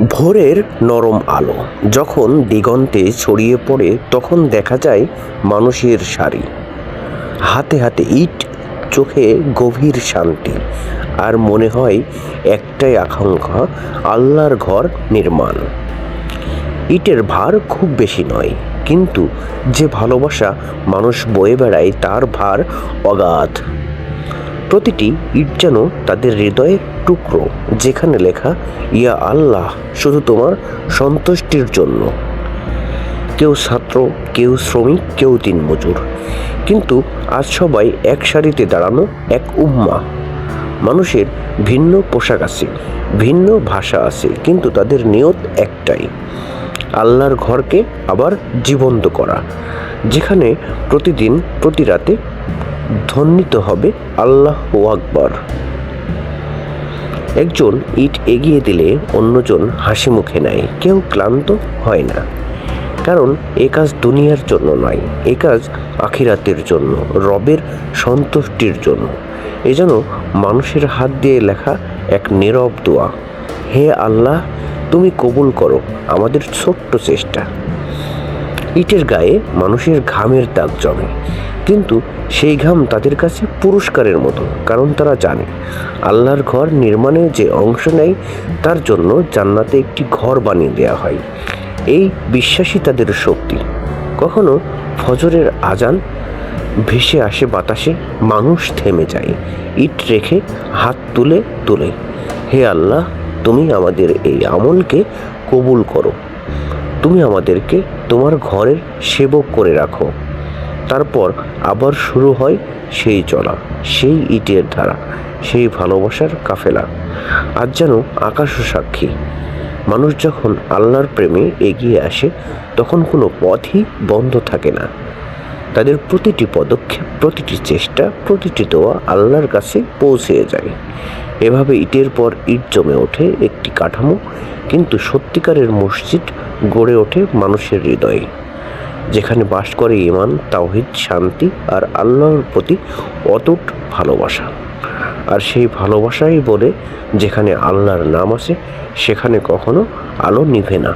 ভোরের নরম আলো। যখন দিগন্তে ছড়িয়ে পড়ে, তখন দেখা যায় মানুষের সারি হাতে হাতে ইট, চোখে গভীর শান্তি। আর মনে হয় একটাই আকাঙ্ক্ষা, আল্লাহর ঘর নির্মাণ। ইটের ভার খুব বেশি নয়, কিন্তু যে ভালোবাসা মানুষ বয়ে বেড়ায়, তার ভার অগাধ। প্রতিটি ইট যেন তাদের হৃদয়ের টুকরো, যেখানে লেখা, ইয়া আল্লাহ, শুধু তোমার সন্তুষ্টির জন্য। কেউ ছাত্র, কেউ শ্রমিক, কেউ দিনমজুর। কিন্তু আজ সবাই এক সারিতে দাঁড়ানো এক উম্মা। মানুষের ভিন্ন পোশাক আছে, ভিন্ন ভাষা আছে, কিন্তু তাদের নিয়ত একটাই, আল্লাহর ঘরকে আবার জীবন্ত করা, যেখানে প্রতিদিন, প্রতি রাতে ধ্বনিত হবে আল্লাহ আকবর। একজন ইট এগিয়ে দিলে অন্যজন হাসি মুখে নেয়, কেউ ক্লান্ত হয় না। কারণ এ কাজ দুনিয়ার জন্য নয়, এ কাজ আখিরাতের জন্য, রবের সন্তুষ্টির জন্য। এ যেন মানুষের হাত দিয়ে লেখা এক নীরব দোয়া, হে আল্লাহ, তুমি কবুল করো আমাদের ছোট্ট চেষ্টা। ইটের গায়ে মানুষের ঘামের দাগ জমে কিন্তু সেই ঘাম তাদের কাছে পুরস্কারের মতো, কারণ তারা জানে, আল্লাহর ঘর নির্মাণে যে অংশ নেয়, তার জন্য জান্নাতে একটি ঘর বানিয়ে দেওয়া হয়। এই বিশ্বাসই তাদের শক্তি। কখনো ফজরের আজান ভেসে আসে বাতাসে, মানুষ থেমে যায়, ইট রেখে হাত তুলে তুলে, হে আল্লাহ, তুমি আমাদের এই আমলকে কবুল করো। তুমি আমাদেরকে তোমার ঘরের সেবক করে রাখো। তারপর আবার শুরু হয় সেই চলা, সেই ইটের ধারা, সেই ভালোবাসার কাফেলা। আজ যেন আকাশও সাক্ষী। মানুষ যখন আল্লাহর প্রেমে এগিয়ে আসে, তখন কোনো পথই বন্ধ থাকে না। তাদের প্রতিটি পদক্ষেপ, প্রতিটি চেষ্টা, প্রতিটি দোয়া আল্লাহর কাছে পৌঁছে যায়। এভাবে ইটের পর ইট জমে ওঠে একটি কাঠামো, কিন্তু সত্যিকারের মসজিদ গড়ে ওঠে মানুষের হৃদয়ে। যেখানে বাস করে ইমান তাওহিদ, শান্তি আর আল্লাহর প্রতি অতুট ভালোবাসা। আর সেই ভালোবাসাই বলে যেখানে আল্লাহর নাম আছে, সেখানে কখনো আলো নিভে না।